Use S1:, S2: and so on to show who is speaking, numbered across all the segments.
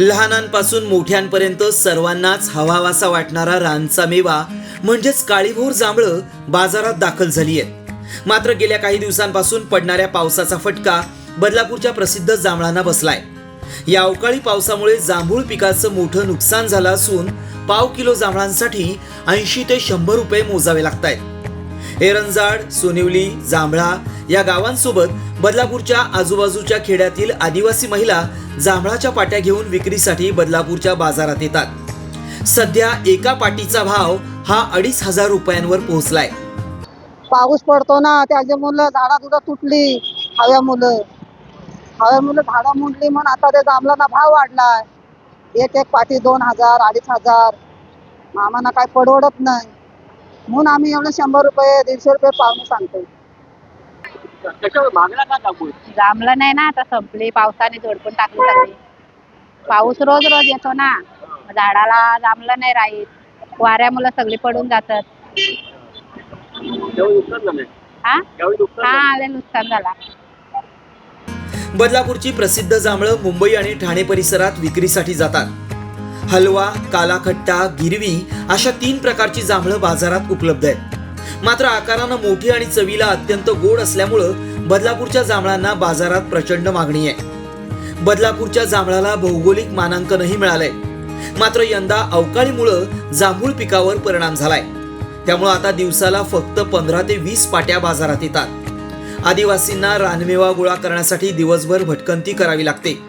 S1: लहानांपासून मोठ्यांपर्यंत सर्वांनाच हवावासा वाटणारा रानचा मेवा म्हणजेच काळीभोर जांभळं बाजारात दाखल झाली आहेत मात्र गेल्या काही दिवसांपासून पडणाऱ्या पावसाचा फटका बदलापूरच्या प्रसिद्ध जांभळांना बसलाय. या अवकाळी पावसामुळे जांभूळ पिकाचं मोठं नुकसान झालं असून पाव किलो जांभळांसाठी ऐंशी ते शंभर रुपये मोजावे लागत आहेत एरंजाड सोनिवली जांभळा या गावांसोबत बदलापूरच्या आजूबाजूच्या खेड्यातील आदिवासी महिला जांभळाच्या पाट्या घेऊन विक्रीसाठी बदलापूरच्या बाजारात येतात. सध्या एका पाटीचा भाव हा अडीच हजार रुपयांवर पोहोचलाय.
S2: पाऊस पडतो ना त्याच्या मुलं झाडा तुडा तुटली. हव्या मुलं. हव्या मुलं झाडा मुडली म्हणून आता ते जांभळांना भाव वाढलाय. एक एक पाटी दोन हजार अडीच हजार. आम्हाला काय परवडत नाही. म्हणून आम्ही एवढं शंभर रुपये दीडशे रुपये पाहुणे सांगतो
S3: त्याच्यावर मागला का दाखवू
S4: जांभळं नाही ना आता संपली. पावसाने झोडपून टाकली सगळी. पाऊस रोज रोज येतो ना. झाडाला जांभळं नाही राहीत. वाऱ्यामुळे सगळी पडून जातात.
S3: त्यावेळी नुकसान झालंय.
S4: हा?
S3: त्यावेळी नुकसान
S4: हा
S3: झालंय.
S4: आले नुकसान झाला.
S1: बदलापूरची प्रसिद्ध जांभळं मुंबई आणि ठाणे परिसरात विक्रीसाठी जातात. हलवा कालाखट्टा गिरवी अशा तीन प्रकारची जांभळं बाजारात उपलब्ध आहेत. मात्र आकारानं मोठी आणि चवीला अत्यंत गोड असल्यामुळं बदलापूरच्या जांभळांना बाजारात प्रचंड मागणी आहे. बदलापूरच्या जांभळाला भौगोलिक मानांकनही मिळालंय. मात्र यंदा अवकाळीमुळं जांभूळ पिकावर परिणाम झालाय. त्यामुळं आता दिवसाला फक्त पंधरा ते वीस पाट्या बाजारात येतात. आदिवासींना रानमेवा गोळा करण्यासाठी दिवसभर भटकंती करावी लागते.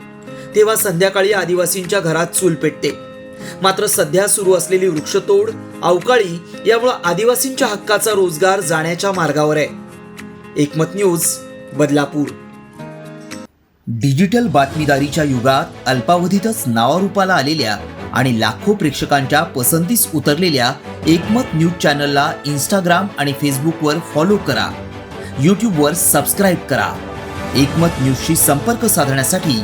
S1: तेव्हा संध्याकाळी आदिवासींच्या घरात चूल पेटते. मात्र सध्या सुरू असलेली वृक्षतोड अवकाळी यामुळं आदिवासींच्या हक्काचा रोजगार जाण्याच्या मार्गावर आहे. एकमत न्यूज बदलापूर. डिजिटल बातमीदारीच्या युगात अल्पावधीतच नावारूपाला आलेल्या आणि लाखो प्रेक्षकांच्या पसंतीस उतरलेल्या एकमत न्यूज चॅनलला इंस्टाग्राम आणि फेसबुकवर फॉलो करा. यूट्यूबवर सबस्क्राईब करा. एकमत न्यूजशी संपर्क साधण्यासाठी